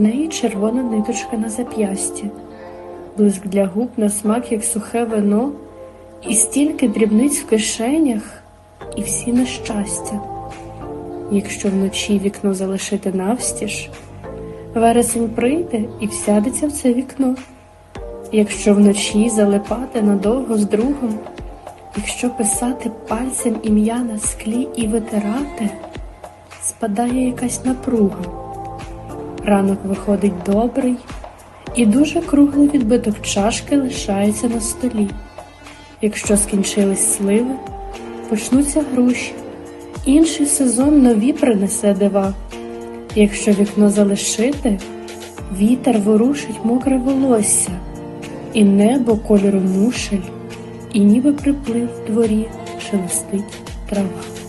неї червона ниточка на зап'ясті, блиск для губ на смак, як сухе вино, і стільки дрібниць в кишенях, і всі нещастя. Якщо вночі вікно залишити навстіж, вересень прийде і всядеться в це вікно. Якщо вночі залипати надовго з другом, якщо писати пальцем ім'я на склі і витирати, спадає якась напруга. Ранок виходить добрий, і дуже круглий відбиток чашки лишається на столі. Якщо скінчились сливи, почнуться груші, інший сезон нові принесе дива. Якщо вікно залишити, вітер ворушить мокре волосся, і небо кольору мушель, і ніби приплив в дворі шелестить трава.